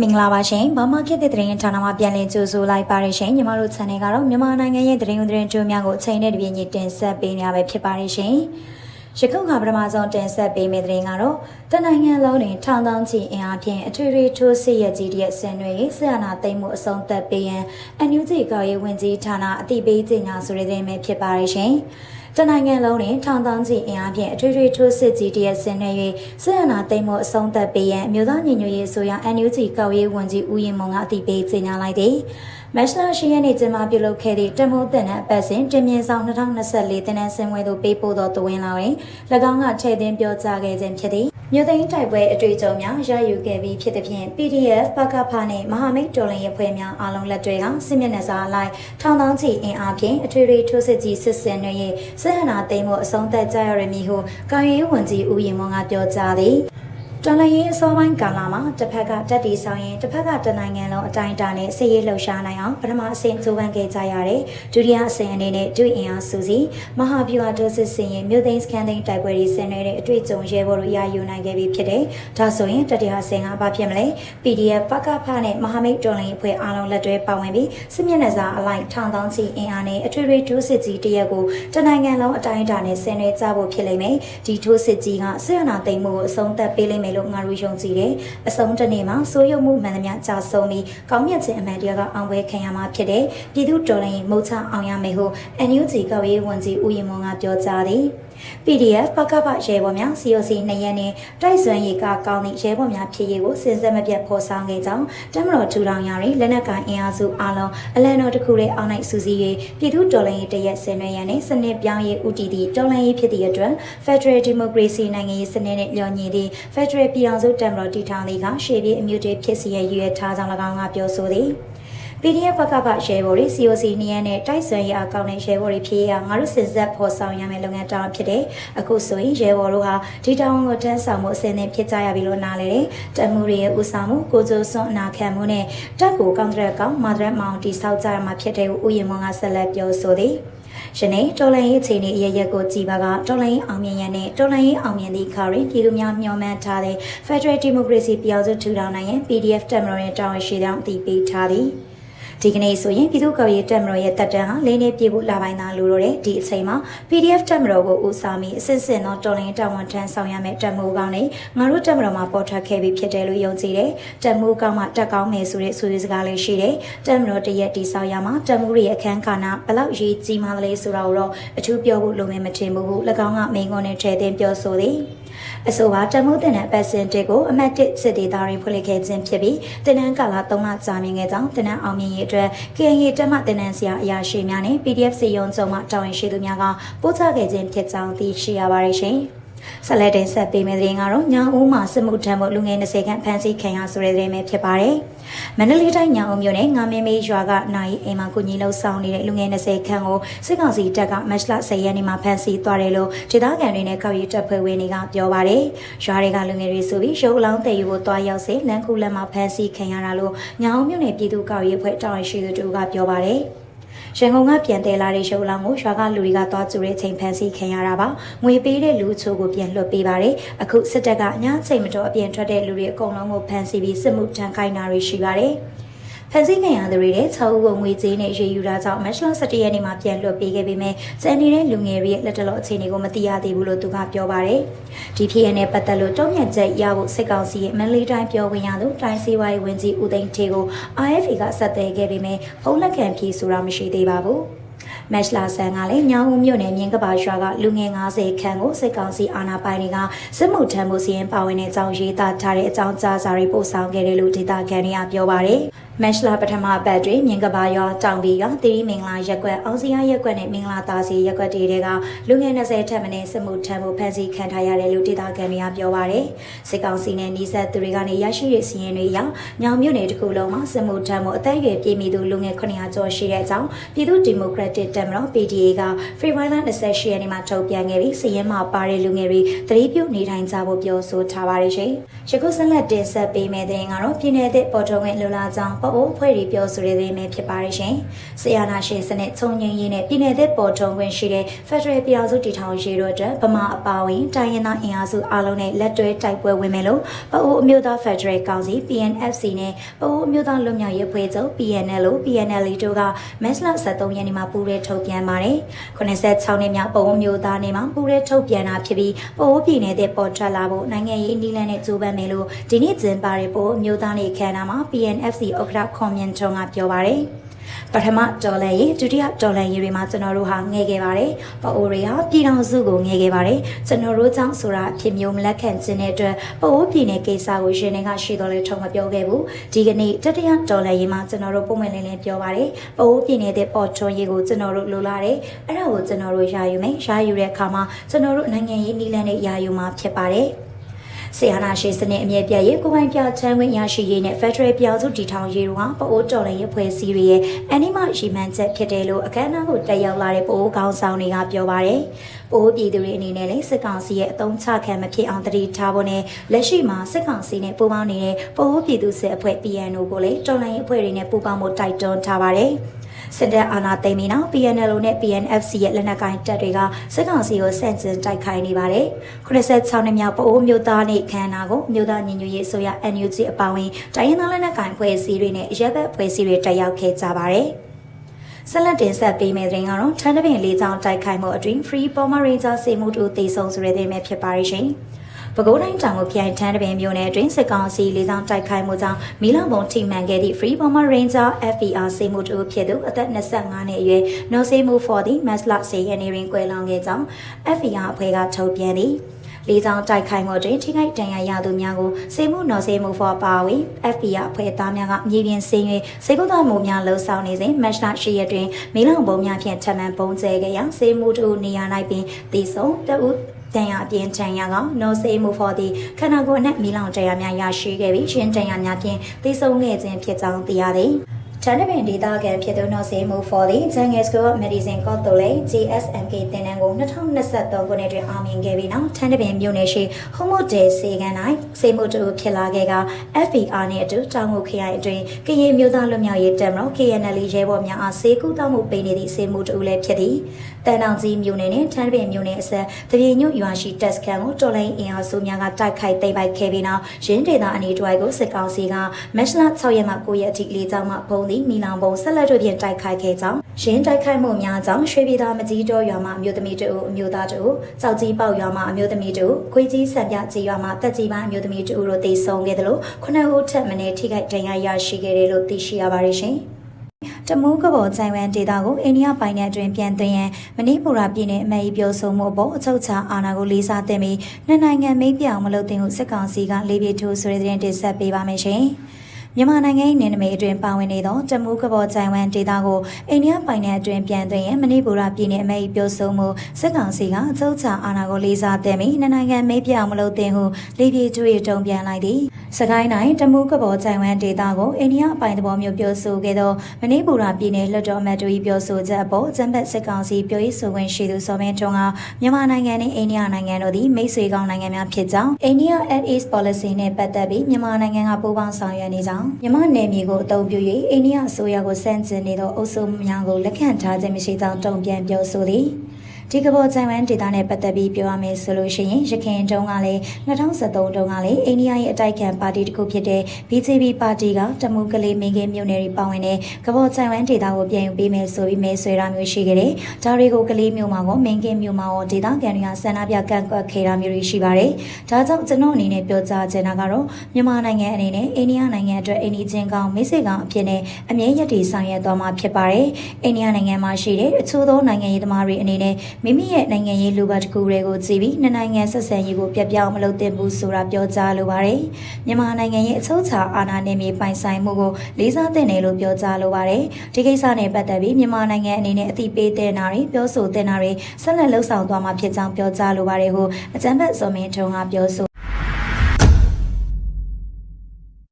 မင်္ဂလာပါရှင်။ဘာမခေတ်တဲ့သတင်းဌာနမှာပြန်လည်ကြိုဆိုလိုက်ပါရရှင်။ညီမတို့ channel ကတော့မြန်မာနိုင်ငံရဲ့သတင်းဥသတင်းကြိုးများကိုအချိန်နဲ့တပြေးညီတင်ဆက်ပေးနေရပဲဖြစ်ပါရရှင်။ရခုကပထမဆုံးတင်ဆက်ပေးမယ့်သတင်းကတော့တနိုင်ငံလုံးတွင်ထောင်တောင်းချီအင်အားဖြင့်အထွေထွေထိုးစစ်ရကြီးတဲ့ဆင်နွေရေးဆရာနာသိမ်းမှုအဆုံးသတ်ပေးရန်အန်ယူဂျီကော်ရေးဝင်ကြီးဌာနအသိပေးကြေညာဆိုတဲ့သတင်းပဲဖြစ်ပါရရှင်။ တနိုင်ငံလုံးတွင်ထောင်တောင်းချီအင်အားဖြင့်အထွေထွေထိုးစစ်ကြီးတရက်ဆင်နွှဲ၍ဆရာနာသိမ်းမှုအဆုံးသတ်ပေးရန်အမျိုးသားညီညွတ်ရေးအစိုးရ NUG ကောက်ရေးဝန်ကြီးဦးရင်မွန်ကအတည်ပြုကြေညာလိုက်သည်မက်လာရှိရက်နေ့ကျင်းပပြုလုပ်ခဲ့သည့်တမိုးတင်တဲ့အပတ်စဉ်တင်မြင့်ဆောင်2024တင်နန်းစင်ဝဲသို့ပေးပို့သောတဝင်းလာတွင်၎င်းကထည့်သွင်းပြောကြားခဲ့ခြင်းဖြစ်သည် မြို့သိမ်းတိုက်ပွဲအတွေ့အကြုံများရယူခဲ့ပြီးဖြစ်သဖြင့် PDF ပကဖနဲ့မဟာမိတ်တော်လှန်ရေးဖွဲ့များအားလုံးလက်တွေကစစ်မျက်နှာစာအလိုက်ထောင်တောင်းချီအင်အားဖြင့်အထွေထွေထိုးစစ်ကြီးစစ်စင်တွေရဲ့စစ်ဟဏာသိမ်းမှုအဆုံးသတ်ကြရမည်ဟုကာရေးဝန်ကြီးဦးရင်မွန်ကပြောကြားသည် တော်လှန်ရေးအစောပိုင်းကာလမှာတစ်ဖက်ကတက်တီဆောင်ရင်တစ်ဖက်ကတနိုင်ငံလုံးအတိုင်းအတာနဲ့စစ်ရေးလှုပ်ရှားနိုင်အောင်ပထမအဆင့်ကြိုးပမ်းခဲ့ကြရတယ်ဒုတိယအဆင့်အနေနဲ့ဒုအင်အားစုစည်းမဟာဗျူဟာဒုစစ်စင်ရင်မြို့သိမ်းစကန်သိမ်းတိုက်ပွဲတွေဆင်နွှဲတဲ့အတွေ့အကြုံရဲဘော်တို့ရယူနိုင်ခဲ့ပြီဖြစ်တယ်ဒါဆိုရင်တတိယအဆင့်ကဘာဖြစ်မလဲ PDF ပကဖနဲ့မဟာမိတ်တော်လှန်ရေးအဖွဲ့အားလုံးလက်တွဲပါဝင်ပြီးစစ်မျက်နှာစာအလိုက်ထောင်တောင်းချီအင်အားနဲ့အထွေထွေဒုစစ်ကြီးတရက်ကိုတနိုင်ငံလုံးအတိုင်းအတာနဲ့ဆင်နွှဲကြဖို့ဖြစ်လိမ့်မယ်ဒီဒုစစ်ကြီးကစစ်ရနာသိမ်းမှုကိုအဆုံးသတ်ပေးလိမ့်မယ်လို့ငါတို့ယုံကြည်တယ်။အဆုံးတနေ့မှာစိုးရုံမှုမှန်သမျှကြာဆုံးပြီးကောင်းမြတ်ခြင်းအမှန်တရားကအောင်ပွဲခံရမှာဖြစ်တဲ့ပြည်သူတော်လှန်ရေးမုတ်ချအောင်ရမယ်ဟု NUG ကောက်ရေးဝန်ကြီးဦးရင်မွန်ကပြောကြားသည်။ PDF ပကပရဲဘော်များ COC နှစ်ရက်နဲ့တိုက်စွမ်းရေးကကောင်းသည့်ရဲဘော်များဖြစ်ရေးကိုစဉ်ဆက်မပြတ်ဖော်ဆောင်ခဲ့ကြောင်းတမတော်ထူထောင်ရရင်လက်နက်ကိုင်အင်အားစုအလုံးအလံတော်တစ်ခုရဲ့အောင်းနိုင်စူးစီး၍ပြည်သူတော်လှန်ရေးတရက်ဆင်နွှဲရန်နဲ့စနစ်ပြောင်းရေးဦးတည်သည့်တော်လှန်ရေးဖြစ်သည့်အတွက် Federal Democracy နိုင်ငံရေးစနစ်နဲ့လျော်ညီသည့် Federal ပြည်အောင်စုတမတော်တည်ထောင်လေးကရှေ့ပြေးအမျိုးတွေဖြစ်စီရရည်ရွယ်ထားကြောင်း၎င်းကပြောဆိုသည် PDF ဘက်ကပါရဲဘော်တွေ COC နေရနဲ့တိုက်ဆွဲရအကောင့်နဲ့ရဲဘော်တွေဖြစ်ရငါတို့စစ်ဆက်ဖော်ဆောင်ရမယ့်လုပ်ငန်းတောင်းဖြစ်တယ်။အခုဆိုရင်ရဲဘော်တို့ဟာဒီတောင်းကိုတန်းဆောင်မှုအစင်းနဲ့ဖြစ်ကြရပြီလို့နားလဲတယ်။တက်မှုတွေရဲ့ဦးဆောင်မှုကိုကျိုးစွန်အနာခံမှုနဲ့တက်ကိုကောင်းတဲ့ကောင်မာဒရက်မောင်တီဆောက်ကြရမှာဖြစ်တဲ့ဦးရင်မွန်ကဆက်လက်ပြောဆိုသည်။ယနေ့တော်လိုင်းရေးချိန်နေရရက်ကိုကြည်ပါကတော်လိုင်းအောင်မြင်ရန်နဲ့တော်လိုင်းရေးအောင်မြင်သည့်ခါရင်ပြည်သူများမျှော်မှန်းထားတဲ့ Federal Democracy ပြည်အောင်စုထူထောင်နိုင်ရန် PDF တက်မတော်ရဲ့တာဝန်ရှိကြောင်းအတည်ပြုထားသည်။ ဒီကနေ့ဆိုရင်ပြည်သူ့ကော်ရေးတက်မတော်ရဲ့တက်တန်းဟာလေးနှစ်ပြည့်ဖို့လာပိုင်းသားလို့တော့တဲ့ဒီအချိန်မှာ PDF တက်မတော်ကိုဦးစားပြီးအစစ်စစ်သောတော်လိုင်းတာဝန်ထမ်းဆောင်ရမယ့်တက်မှုကောင်းနဲ့ငါတို့တက်မတော်မှာပေါ်ထွက်ခဲ့ပြီးဖြစ်တယ်လို့ယုံကြည်တယ်။တက်မှုကောင်းမှတက်ကောင်းမယ်ဆိုတဲ့ဆိုရစကားလေးရှိတယ်။တက်မတော်တရက်တိဆောက်ရမှာတက်မှုရဲ့အခန်းကဏ္ဍဘလောက်ရေးကြီးမှလဲဆိုတာကိုတော့အထူးပြောဖို့လိုမယ်မထင်ဘူးဟု၎င်းကမိန်ခွန်းနဲ့ထည့်သွင်းပြောဆိုသည်။ အဆိုပါတမှုတင်တဲ့ပတ်စင်တစ်ကိုအမတ်တစ်စစ်ဒေသတွင်ဖွင့်လှစ်ခဲ့ခြင်းဖြစ်ပြီးတင်နန်းကာလ3လကြာမြင့်ခဲ့ကြောင်းတင်နန်းအောင်မြင်ရေးအတွက် KNY တက်မှတင်နန်းဆရာအရာရှိများနဲ့ PDF စီယုံကျုံမှတာဝန်ရှိသူများကပို့ချခဲ့ခြင်းဖြစ်ကြောင်းသိရှိရပါတယ်ရှင်။ ဆက်လက်တင်ဆက်ပေးမယ့်သတင်းကတော့ညောင်ဦးမှာစစ်မှုထမ်းမှုလူငယ်20ခန့်ဖမ်းဆီးခံရဆိုတဲ့သတင်းပဲဖြစ်ပါတယ်။မန္တလေးတိုင်းညောင်ဦးမြို့နယ်ငါမင်းမေးရွာကနိုင်အိမ်မှာကုညီလှုပ်ဆောင်နေတဲ့လူငယ်20ခန့်ကိုစစ်ကောင်စီတပ်ကမတ်လ10ရက်နေ့မှာဖမ်းဆီးသွားတယ်လို့ဒေသခံတွေနဲ့ကောက်ရီတပ်ဖွဲ့ဝင်တွေကပြောပါတယ်။ရွာတွေကလူငယ်တွေဆိုပြီးရုပ်အလောင်းတည်ယူဖို့တွားရောက်စေလမ်းခုလက်မှာဖမ်းဆီးခံရတာလို့ညောင်ဦးမြို့နယ်ပြည်သူ့ကောက်ရီအဖွဲ့တာဝန်ရှိသူတို့ကပြောပါတယ်။ ရန်ကုန်ကပြန်တယ်လာတဲ့ရုပ်လောင်းကိုရွာကလူတွေကသွားကြိုတဲ့ချိန်ဖမ်းဆီးခံရတာပါငွေပေးတဲ့လူချို့ကိုပြန်လွှတ်ပေးပါတယ်အခုစစ်တပ်ကညချိန်မတော်အပြင်ထွက်တဲ့လူတွေအကုန်လုံးကိုဖမ်းဆီးပြီးစစ်မှုထမ်းခိုင်းတာတွေရှိပါတယ် ဖန်ဆီးခံရသူတွေတဲ့6ဦးကိုငွေကြေးနဲ့ရေယူတာကြောင့်မတ်လ17ရက်နေ့မှာပြန်လွှတ်ပေးခဲ့ပေမဲ့ကျန်နေတဲ့လူငယ်တွေရဲ့လက်တလောအခြေအနေကိုမသိရသေးဘူးလို့သူကပြောပါတယ်။ဒီဖြစ်ရနဲ့ပတ်သက်လို့တုံ့ပြန်ချက်ရဖို့စစ်ကောင်စီရဲ့မန္တလေးတိုင်းပြောဝင်ရသူတိုင်းစီဝိုင်းဝင်ကြီးဦးသိန်းထေကို RFA ကဆက်သွယ်ခဲ့ပေမဲ့ဖုန်းလက်ခံဖြေဆိုတာမရှိသေးပါဘူး။မက်လာဆန်ကလည်းညောင်ဦးမြို့နယ်မြင်းကပါရွာကလူငယ်90ခန့်ကိုစစ်ကောင်စီအာဏာပိုင်တွေကစစ်မှုထမ်းမှုစီရင်ပါဝင်တဲ့အကြောင်းရေးသားထားတဲ့အကြောင်းကြားစာတွေပို့ဆောင်ခဲ့တယ်လို့ဒေသခံတွေကပြောပါတယ်။ မက်လာပထမပတ်တွင်မြင်းကပါရွာတောင်ပြည်ရွာတိရီမင်္ဂလာရက်ကွက်အောင်စရာရက်ကွက်နဲ့မင်္ဂလာသားစီရက်ကွက်တွေကလူငယ်20ထက်မနည်းစစ်မှုထမ်းမှုဖမ်းဆီးခံထားရတယ်လို့ဒေသခံတွေကပြောပါတယ်။စစ်ကောင်စီနဲ့နှီးဆက်သူတွေကနေရရှိတဲ့စီရင်တွေအရညောင်မြို့နယ်တစ်ခုလုံးမှာစစ်မှုထမ်းမှုအသက်အရွယ်ပြည့်မီသူလူငယ်900ကျော်ရှိတဲ့အကြောင်းပြည်သူ့ဒီမိုကရက်တစ်တက်မတော် PDA က Free Wire 28ရက်နေ့မှာထုတ်ပြန်ခဲ့ပြီးစည်ရင်မှာပါတဲ့လူငယ်တွေသတိပြုနေထိုင်ကြဖို့ပြောဆိုထားပါတယ်ရှင်။ယခုဆက်လက်တင်ဆက်ပေးမယ့်တဲ့ရင်ကတော့ပြည်내တဲ့ပေါ်တော်ဝင်လူလာကြောင်းပအိုးဖွဲ့တွေပြောဆိုတဲ့တဲ့ပဲဖြစ်ပါတယ်ရှင်။ဆီယာနာရှင်စနစ်ချုံငင်းရေးနဲ့ပြည်내တဲ့ပေါ်တော်ဝင်ရှိတဲ့ Federal ပြည်အောင်စုတည်ထောင်ရေးတို့အတွက်ဗမာအပါဝင်တိုင်းရင်းသားအင်အားစုအားလုံးနဲ့လက်တွဲတိုက်ပွဲဝင်မယ်လို့ပအိုးအမျိုးသား Federal ကောင်စီ PNFC နဲ့ပအိုးအမျိုးသားလွတ်မြောက်ရေးဖွဲ့ချုပ် PNL လို့ PNL တို့ကမက်စလ73ရက်နေ့မှာပူးရဲထုတ်ပြန်ပါတယ်။86နှစ်မြောက်ပအိုးမျိုးသားနေ့မှာပူးရဲထုတ်ပြန်တာဖြစ်ပြီးပအိုးပြည်နယ်တဲ့ပေါ်ထွက်လာဖို့နိုင်ငံရေးနီလန်းနဲ့ကြိုးပမ်းမယ်လို့ဒီနေ့ကျင်းပတဲ့ပအိုးမျိုးသားနေ့ခမ်းနားမှာ PNFC ဥက္ကဋ္ဌခွန်မြင့်ချုံကပြောပါတယ်။ပထမဒေါ်လာရေးဒုတိယဒေါ်လာရေးတွေမှာကျွန်တော်တို့ဟာငဲခဲ့ပါတယ်။ပအိုတွေဟာပြည်တော်စုကိုငဲခဲ့ပါတယ်။ကျွန်တော်တို့ကြောင့်ဆိုတာအဖြစ်မျိုးမလက်ခံခြင်းတဲ့အတွက်ပအိုပြည်နယ်ကိစ္စကိုရှင်နေကရှိတော်လဲထုံမပြောခဲ့ဘူး။ဒီကနေ့တတိယဒေါ်လာရေးမှာကျွန်တော်တို့ပုံမှန်လင်းလင်းပြောပါတယ်။ပအိုပြည်နယ်တဲ့ပေါ်ထွန်းရေးကိုကျွန်တော်တို့လိုလားတယ်။အဲ့ဒါကိုကျွန်တော်တို့ယာယူမယ်။ယာယူတဲ့အခါမှာကျွန်တော်တို့နိုင်ငံရေးနည်းလမ်းနဲ့ယာယူမှာဖြစ်ပါတယ်။ ဆီယနာရှိစနစ်အမြဲပြည့်ရေးကိုပိုင်ပြချမ်းဝင်ရရှိရေးနဲ့ Federal ပြောင်းစုတည်ထောင်ရေးတို့ဟာပအိုးတော်လည်းဖွဲ့စည်းတွေရဲ့အနိမရှိမှန်းချက်ဖြစ်တယ်လို့အခမ်းအနားကိုတက်ရောက်လာတဲ့ပအိုးကောင်းဆောင်တွေကပြောပါရယ်။ပအိုးပြည်သူတွေအနေနဲ့လည်းစစ်ကောင်စီရဲ့အုံချခံမဖြစ်အောင်တတိထားဖို့နဲ့လက်ရှိမှာစစ်ကောင်စီနဲ့ပူးပေါင်းနေတဲ့ပအိုးပြည်သူစစ်အဖွဲ့ PNO ကိုလည်းတော်လိုင်းအဖွဲ့တွေနဲ့ပူးပေါင်းဖို့တိုက်တွန်းထားပါရယ်။ စစ်တပ်အာဏာသိမ်းပြီးနောက် PNL နဲ့ PNFC ရဲ့လက်နက်ကိုင်တပ်တွေကစစ်ကောင်စီကိုဆန့်ကျင်တိုက်ခိုက်နေပါတယ်။86နှစ်မြောက်ပအိုးမျိုးသားနေ့ခမ်းနားကိုမျိုးသားညီညွတ်ရေးအစိုးရ NUG အပါအဝင်တိုင်းရင်းသားလက်နက်ကိုင်ဖွဲ့စည်းတွေနဲ့ရပ်ဘက်ဖွဲ့စည်းတွေတက်ရောက်ခဲ့ကြပါတယ်။ဆက်လက်တင်ဆက်ပေးမယ့်တဲ့ရင်ကတော့ထန်းတပင်လေးချောင်းတိုက်ခိုက်မှုအတွင်း Free Bomber Ranger စေမှုတူတေဆုံးဆိုတဲ့တဲ့မဲ့ဖြစ်ပါရရှင်။ ပဲခူးတိုင်းတောင်ကိုခရိုင်ထန်းတပင်မြို့နယ်အတွင်းစစ်ကောင်စီလေးဆောင်တိုက်ခိုက်မှုကြောင့်မီလောင်ပုံထိမှန်ခဲ့သည့် Free Bomber Ranger FPR စေမှုတူဖြစ်သူအသက်25နှစ်အရွယ်နော်စေမှု for the Masla စေရနေရင်ကွယ်လောင်ခဲ့ကြောင်း FPR အဖွဲ့ကထုတ်ပြန်သည်လေးဆောင်တိုက်ခိုက်မှုတွင်ထိခိုက်ဒဏ်ရာရသူများကိုစေမှုနော်စေမှုဖော်ပါဝီ FBI အဖွဲ့သားများကမြေပြင်ဆင်း၍စေကုသမှုများလှုံ့ဆော်နေစဉ်မတ်လ10ရက်တွင်မီလောင်ပုံများဖြင့်ထပ်မံပုံကျဲခဲ့ရာစေမှုတူနေရာ၌ပင်တည်ဆုံတဦး တန်ရအပြင်တန်ရကနော်စေမှုဖော်သည့်ခန္ဓာကိုယ်အနက်မီလောင်တရားများရရှိခဲ့ပြီးရှင်တန်ရများဖြင့်သိဆုံးခဲ့ခြင်းဖြစ်ကြောင်းသိရသည်။ ချန်နပင်ဒေတာကန်ဖြစ်သူနော်စေမှု for the Jungle School of Medicine ကော့တိုလေ GSMK တင်နန်းကို2023ခုနှစ်တွင်အောင်မြင်ခဲ့ပြီးနောက်ချန်နပင်မြို့နယ်ရှိ Homo de စေကန်၌စေမှုတူဖြစ်လာခဲ့က FBR နှင့်အတူတောင်ငူခရိုင်အတွင်းကရင်မျိုးသားလွတ်မြောက်ရေးတပ်မတော် KNL ရဲဘော်များအားစေကူတောက်မှုပေးနေသည့်စေမှုတူလည်းဖြစ်သည်တန်တောင်ကြီးမြို့နယ်နှင့်ထန်းပင်မြို့နယ်အစပ်တပြေညွတ်ရွာရှိတက်စကန်ကိုတော်လိုင်းအင်အားစုများကတိုက်ခိုက်သိမ်းပိုက်ခဲ့ပြီးနောက်ရင်းဒေသအနေတွိုက်ကိုစစ်ကောင်စီကမက်ရှလာ6ရက်မှ9ရက်အထိလေးကြောင်းမှဘုံသည့်မီလောင်ပုံဆက်လက်တို့ဖြင့်တိုက်ခိုက်ခဲ့ကြောင်းရင်းတိုက်ခိုက်မှုများကြောင့်ရွှေပြည်သာမကြီးတော်ရွာမှအမျိုးသမီးတို့အမျိုးသားတို့ကြောက်ကြီးပေါရွာမှအမျိုးသမီးတို့ခွေးကြီးဆံပြကြီးရွာမှတက်ကြီးပိုင်းအမျိုးသမီးတို့တို့တေဆုံးခဲ့တယ်လို့ခုနှစ်ဦးထက်မနည်းထိခိုက်ဒဏ်ရာရရှိခဲ့တယ်လို့သိရှိရပါတယ်ရှင်တမူးကဘော်ချိုင်ဝမ်ဒေတာကိုအိန္ဒိယပိုင်နယ်အတွင်းပြန်သွင်းရန်မဏိပူရပြည်နယ်အမတ်ကြီးပြောဆိုမှုအပေါ်အချုပ်ချာအာဏာကိုလေးစားတင်ပြီးနှစ်နိုင်ငံမိတ်ပြောင်မလုပ်တင်ဟုစစ်ကောင်စီကလေးပြေထိုးဆိုတဲ့တဲ့တင်ဆက်ပေးပါမယ်ရှင်။ မြန်မာနိုင်ငံ၏နယ်နိမိတ်အတွင်းပါဝင်နေသောတမူးကဘော်ဂျိုင်ဝမ်ဒေသကိုအိန္ဒိယပိုင်နယ်အတွင်းပြန်သွင်းရန်မဏိပူရပြည်နယ်အမတ်ပြောဆိုမှုစစ်ကောင်စီကအကျုပ်ချအာဏာကိုလေးစားတဲ့ပြီးနှစ်နိုင်ငံမိတ်ပြောင်မလို့တင်ဟုလေးပြေထွေတုံ့ပြန်လိုက်သည် စကိုင်းတိုင်းတမူးကဘော်ဂျိုင်ဝမ်ဒေသကိုအိန္ဒိယပိုင်သဘောမျိုးပြောဆိုခဲ့သောမဏိပူရပြည်နယ်လွှတ်တော်အမတ်တို့၏ပြောဆိုချက်အပေါ်ကျန်းပတ်စစ်ကောင်စီပြောရေးဆိုခွင့်ရှိသူစောမင်းထွန်းကမြန်မာနိုင်ငံနဲ့အိန္ဒိယနိုင်ငံတို့သည်မိတ်ဆွေကောင်းနိုင်ငံများဖြစ်ကြောင်းအိန္ဒိယ at east policy နဲ့ပတ်သက်ပြီးမြန်မာနိုင်ငံကပူးပေါင်းဆောင်ရွက်နေကြောင်းမြန်မာနယ်မြေကိုအသုံးပြု၍အိန္ဒိယအစိုးရကိုစန့်ကျင်နေသောအုပ်စုများကိုလက်ခံထားခြင်းမရှိကြောင်းတုံ့ပြန်ပြောဆိုသည် ဒီကဘောဂျိုင်ဝမ်ဒေတာနဲ့ပတ်သက်ပြီးပြောရမယ်ဆိုလို့ရှိရင်ရခိုင်တုန်းကလည်း2013တုန်းကလည်းအိန္ဒိယရဲ့အတိုက်ခံပါတီတစ်ခုဖြစ်တဲ့ BJP ပါတီကတမူကလေးမင်းကင်းမြို့နယ်တွေပါဝင်တဲ့ကဘောဂျိုင်ဝမ်ဒေတာကိုပြန်ယူပေးမယ်ဆိုပြီးမဲဆွဲတာမျိုးရှိခဲ့တယ်။ဒါတွေကိုကလေးမြို့မှာကောမင်းကင်းမြို့မှာရောဒေတာကန်တွေကဆန္ဒပြကန့်ကွက်ခဲ့တာမျိုးတွေရှိပါတယ်။ဒါကြောင့်ကျွန်တော်အနေနဲ့ပြောကြားချင်တာကတော့မြန်မာနိုင်ငံအနေနဲ့အိန္ဒိယနိုင်ငံအတွက်အိန္ဒိချင်းကောင်မိတ်ဆွေကောင်အဖြစ်နဲ့အမြဲရည်တည်ဆောင်ရွက်သွားမှာဖြစ်ပါတယ်။အိန္ဒိယနိုင်ငံမှာရှိတဲ့အချို့သောနိုင်ငံရေးသမားတွေအနေနဲ့မိမိရဲ့နိုင်ငံရေးလူပါတစ်ခုတွေကိုကြည့်ပြီးနှစ်နိုင်ငံဆက်ဆံရေးကိုပြပြောင်းမလုပ်သင့်ဘူးဆိုတာပြောကြားလိုပါတယ်။မြန်မာနိုင်ငံရဲ့အချုပ်အခြာအာဏာနဲ့မြေပိုင်ဆိုင်မှုကိုလေးစားသင့်တယ်လို့ပြောကြားလိုပါတယ်။ဒီကိစ္စနဲ့ပတ်သက်ပြီးမြန်မာနိုင်ငံအနေနဲ့အသိပေးတဲ့နာတွေပြောဆိုတဲ့နာတွေဆက်လက်လှုပ်ဆောင်သွားမှာဖြစ်ကြောင်းပြောကြားလိုပါတယ်ဟုအကြံဖက်စောမင်းထုံကပြောဆို